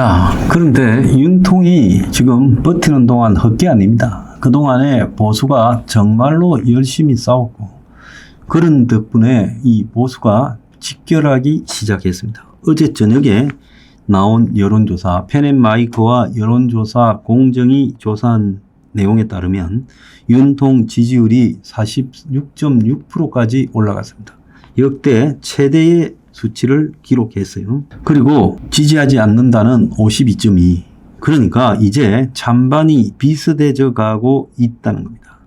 자, 그런데 윤통이 지금 버티는 동안 헛게 아닙니다. 그동안에 보수가 정말로 열심히 싸웠고, 그런 덕분에 이 보수가 직결하기 시작했습니다. 어제 저녁에 나온 여론조사, 페넷마이크와 여론조사 공정이 조사한 내용에 따르면 윤통 지지율이 46.6%까지 올라갔습니다. 역대 최대의 수치를 기록했어요. 그리고 지지하지 않는다는 52.2. 그러니까 이제 찬반이 비슷해져 가고 있다는 겁니다.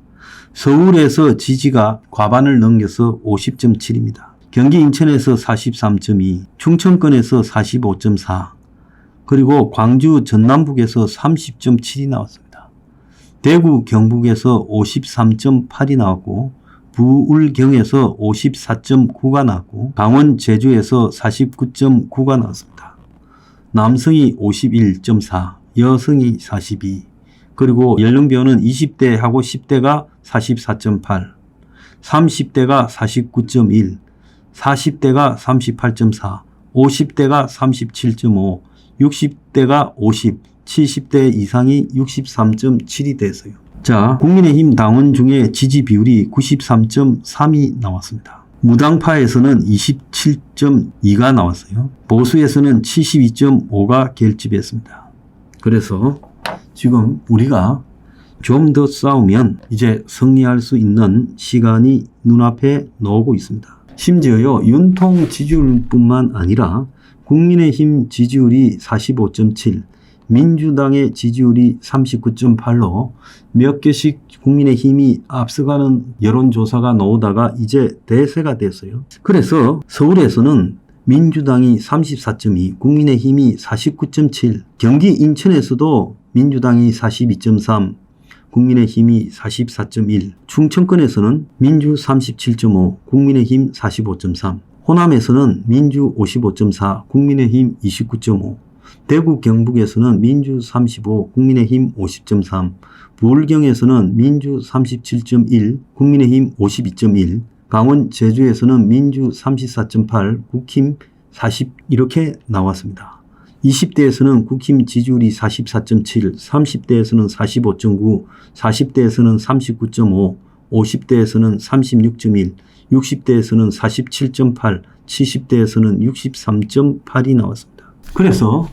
서울에서 지지가 과반을 넘겨서 50.7입니다. 경기 인천에서 43.2, 충청권에서 45.4, 그리고 광주 전남북에서 30.7이 나왔습니다. 대구 경북에서 53.8이 나왔고 부울경에서 54.9가 나왔고 강원 제주에서 49.9가 나왔습니다. 남성이 51.4, 여성이 42, 그리고 연령별은 20대하고 10대가 44.8, 30대가 49.1, 40대가 38.4, 50대가 37.5, 60대가 50, 70대 이상이 63.7이 됐어요. 자, 국민의힘 당원 중에 지지 비율이 93.3이 나왔습니다. 무당파에서는 27.2가 나왔어요. 보수에서는 72.5가 결집했습니다. 그래서 지금 우리가 좀 더 싸우면 이제 승리할 수 있는 시간이 눈앞에 나오고 있습니다. 심지어요, 윤통 지지율뿐만 아니라 국민의힘 지지율이 45.7, 민주당의 지지율이 39.8로 몇 개씩 국민의힘이 앞서가는 여론조사가 나오다가 이제 대세가 됐어요. 그래서 서울에서는 민주당이 34.2, 국민의힘이 49.7, 경기 인천에서도 민주당이 42.3, 국민의힘이 44.1, 충청권에서는 민주 37.5, 국민의힘 45.3, 호남에서는 민주 55.4, 국민의힘 29.5, 대구 경북에서는 민주 35, 국민의힘 50.3, 부울경에서는 민주 37.1, 국민의힘 52.1, 강원 제주에서는 민주 34.8, 국힘 40 이렇게 나왔습니다. 20대에서는 국힘 지지율이 44.7, 30대에서는 45.9, 40대에서는 39.5, 50대에서는 36.1, 60대에서는 47.8, 70대에서는 63.8이 나왔습니다. 그래서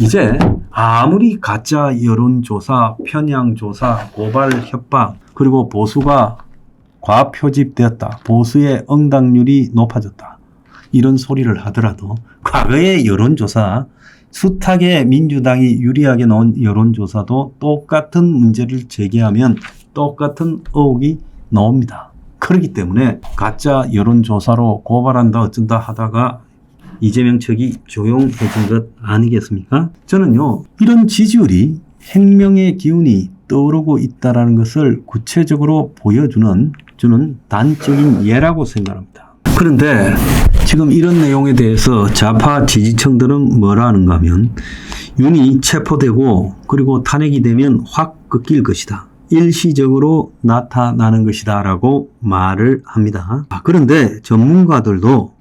이제 아무리 가짜 여론조사, 편향조사, 고발 협박, 그리고 보수가 과표집되었다. 보수의 응당률이 높아졌다. 이런 소리를 하더라도 과거의 여론조사, 숱하게 민주당이 유리하게 나온 여론조사도 똑같은 문제를 제기하면 똑같은 의혹이 나옵니다. 그렇기 때문에 가짜 여론조사로 고발한다 어쩐다 하다가 이재명 측이 조용해진 것 아니겠습니까? 저는요, 이런 지지율이 핵명의 기운이 떠오르고 있다는 것을 구체적으로 보여주는 저는 단적인 예라고 생각합니다. 그런데 지금 이런 내용에 대해서 좌파 지지층들은 뭐라 하는가 하면 윤이 체포되고 그리고 탄핵이 되면 확 꺾일 것이다. 일시적으로 나타나는 것이다 라고 말을 합니다. 아, 그런데 전문가들도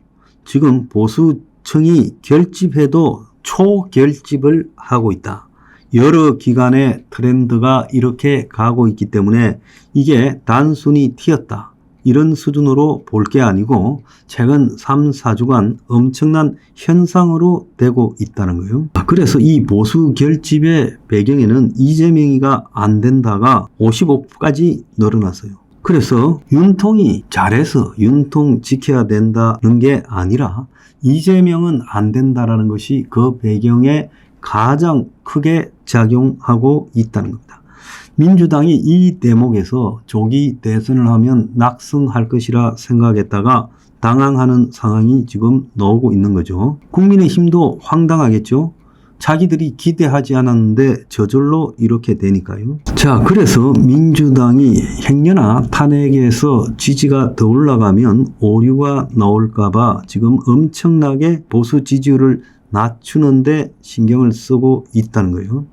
지금 보수 층이 결집해도 초결집을 하고 있다. 여러 기관의 트렌드가 이렇게 가고 있기 때문에 이게 단순히 튀었다. 이런 수준으로 볼 게 아니고 최근 3, 4주간 엄청난 현상으로 되고 있다는 거예요. 아, 그래서 이 보수 결집의 배경에는 이재명이가 안 된다가 55까지 늘어났어요. 그래서 윤통이 잘해서 윤통 지켜야 된다는 게 아니라 이재명은 안 된다라는 것이 그 배경에 가장 크게 작용하고 있다는 겁니다. 민주당이 이 대목에서 조기 대선을 하면 낙승할 것이라 생각했다가 당황하는 상황이 지금 나오고 있는 거죠. 국민의힘도 황당하겠죠. 자기들이 기대하지 않았는데 저절로 이렇게 되니까요. 자, 그래서 민주당이 행여나 탄핵에서 지지가 더 올라가면 오류가 나올까봐 지금 엄청나게 보수 지지율을 낮추는데 신경을 쓰고 있다는 거예요.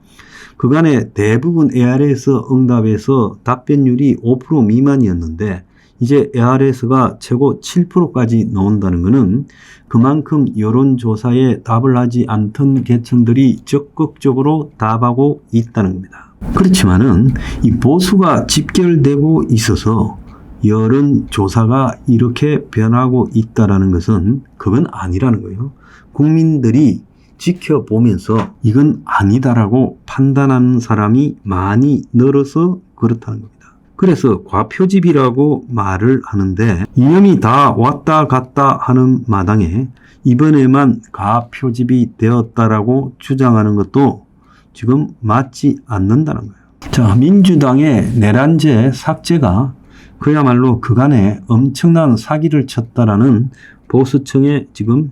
그간에 대부분 ARS 응답에서 답변율이 5% 미만이었는데 이제 ARS가 최고 7%까지 나온다는 것은 그만큼 여론조사에 답을 하지 않던 계층들이 적극적으로 답하고 있다는 겁니다. 그렇지만은 이 보수가 집결되고 있어서 여론조사가 이렇게 변하고 있다라는 것은 그건 아니라는 거예요. 국민들이 지켜보면서 이건 아니다라고 판단하는 사람이 많이 늘어서 그렇다는 겁니다. 그래서 과표집이라고 말을 하는데 이념이 다 왔다 갔다 하는 마당에 이번에만 가표집이 되었다라고 주장하는 것도 지금 맞지 않는다는 거예요. 자, 민주당의 내란제 삭제가 그야말로 그간에 엄청난 사기를 쳤다라는 보수층의 지금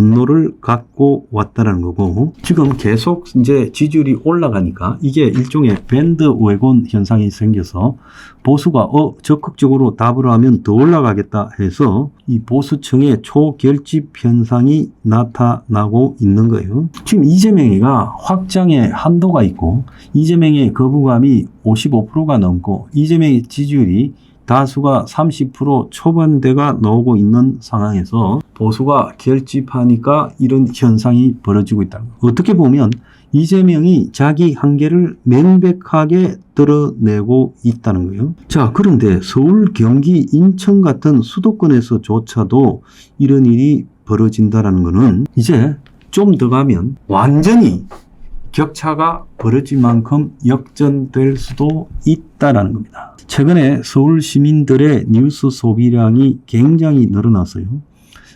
분노를 갖고 왔다라는 거고 지금 계속 이제 지지율이 올라가니까 이게 일종의 밴드 웨곤 현상이 생겨서 보수가 어 적극적으로 답을 하면 더 올라가겠다 해서 이 보수층의 초결집 현상이 나타나고 있는 거예요. 지금 이재명이가 확장의 한도가 있고 이재명의 거부감이 55%가 넘고 이재명의 지지율이 다수가 30% 초반대가 나오고 있는 상황에서 보수가 결집하니까 이런 현상이 벌어지고 있다. 어떻게 보면 이재명이 자기 한계를 명백하게 드러내고 있다는 거예요. 자, 그런데 서울, 경기, 인천 같은 수도권에서조차도 이런 일이 벌어진다는 것은 이제 좀 더 가면 완전히 격차가 벌어질 만큼 역전될 수도 있다라는 겁니다. 최근에 서울 시민들의 뉴스 소비량이 굉장히 늘어났어요.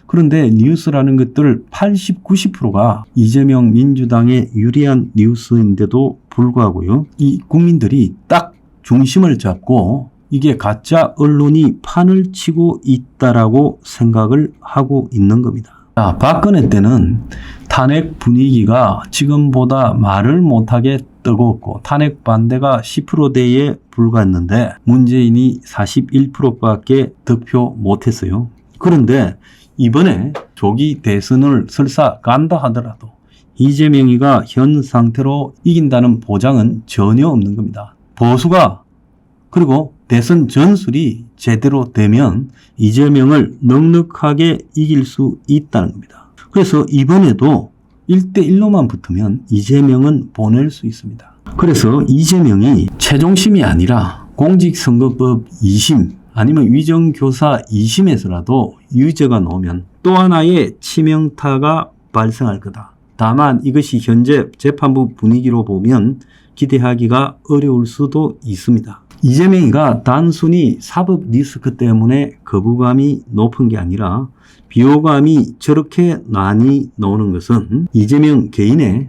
그런데 뉴스라는 것들 80, 90%가 이재명 민주당에 유리한 뉴스인데도 불구하고요. 이 국민들이 딱 중심을 잡고 이게 가짜 언론이 판을 치고 있다라고 생각을 하고 있는 겁니다. 자, 박근혜 때는 탄핵 분위기가 지금보다 말을 못하게 뜨거웠고 탄핵 반대가 10%대에 불과했는데 문재인이 41%밖에 득표 못했어요. 그런데 이번에 조기 대선을 설사 간다 하더라도 이재명이가 현 상태로 이긴다는 보장은 전혀 없는 겁니다. 보수가 그리고 대선 전술이 제대로 되면 이재명을 넉넉하게 이길 수 있다는 겁니다. 그래서 이번에도 1대1로만 붙으면 이재명은 보낼 수 있습니다. 그래서 이재명이 최종심이 아니라 공직선거법 2심 아니면 위정교사 2심에서라도 유죄가 나오면 또 하나의 치명타가 발생할 거다. 다만 이것이 현재 재판부 분위기로 보면 기대하기가 어려울 수도 있습니다. 이재명이가 단순히 사법 리스크 때문에 거부감이 높은 게 아니라 비호감이 저렇게 많이 나오는 것은 이재명 개인의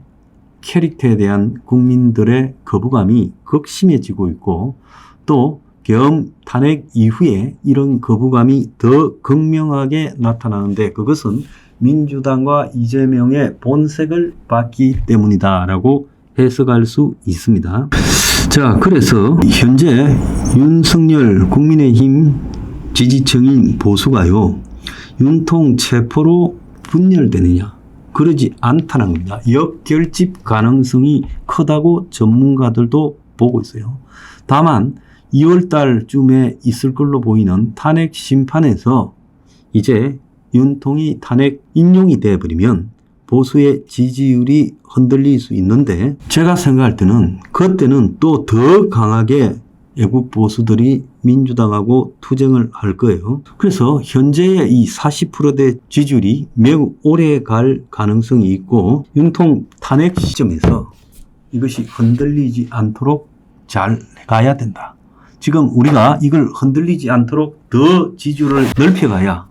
캐릭터에 대한 국민들의 거부감이 극심해지고 있고 또겸 탄핵 이후에 이런 거부감이 더 극명하게 나타나는데 그것은 민주당과 이재명의 본색을 봤기 때문이다라고 해석할 수 있습니다. 자, 그래서 현재 윤석열 국민의힘 지지층인 보수가요, 윤통 체포로 분열되느냐? 그러지 않다는 겁니다. 역결집 가능성이 크다고 전문가들도 보고 있어요. 다만 2월 달쯤에 있을 걸로 보이는 탄핵 심판에서 이제 윤통이 탄핵 인용이 되어버리면 보수의 지지율이 흔들릴 수 있는데 제가 생각할 때는 그때는 또 더 강하게 애국 보수들이 민주당하고 투쟁을 할 거예요. 그래서 현재의 이 40%대 지지율이 매우 오래 갈 가능성이 있고 윤통 탄핵 시점에서 이것이 흔들리지 않도록 잘 가야 된다. 지금 우리가 이걸 흔들리지 않도록 더 지지율을 넓혀가야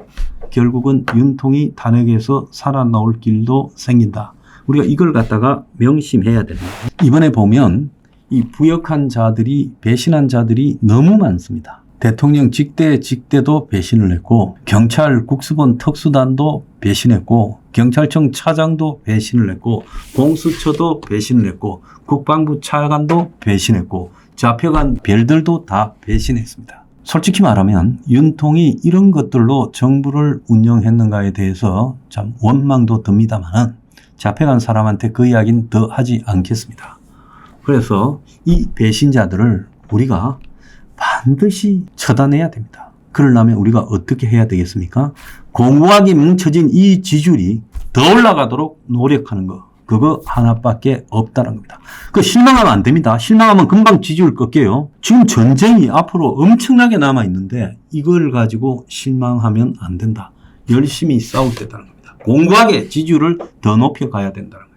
결국은 윤통이 탄핵에서 살아나올 길도 생긴다. 우리가 이걸 갖다가 명심해야 됩니다. 이번에 보면 이 부역한 자들이 배신한 자들이 너무 많습니다. 대통령 직대 직대도 배신을 했고 경찰 국수본 특수단도 배신했고 경찰청 차장도 배신을 했고 공수처도 배신을 했고 국방부 차관도 배신했고 잡혀간 별들도 다 배신했습니다. 솔직히 말하면 윤통이 이런 것들로 정부를 운영했는가에 대해서 참 원망도 듭니다만은 잡혀간 사람한테 그 이야기는 더 하지 않겠습니다. 그래서 이 배신자들을 우리가 반드시 처단해야 됩니다. 그러려면 우리가 어떻게 해야 되겠습니까? 공고하게 뭉쳐진 이 지지율이 더 올라가도록 노력하는 거. 그거 하나밖에 없다는 겁니다. 그 실망하면 안 됩니다. 실망하면 금방 지지율 꺾여요. 지금 전쟁이 앞으로 엄청나게 남아 있는데 이걸 가지고 실망하면 안 된다. 열심히 싸울 때다는 겁니다. 공고하게 지지율을 더 높여 가야 된다는 거예요.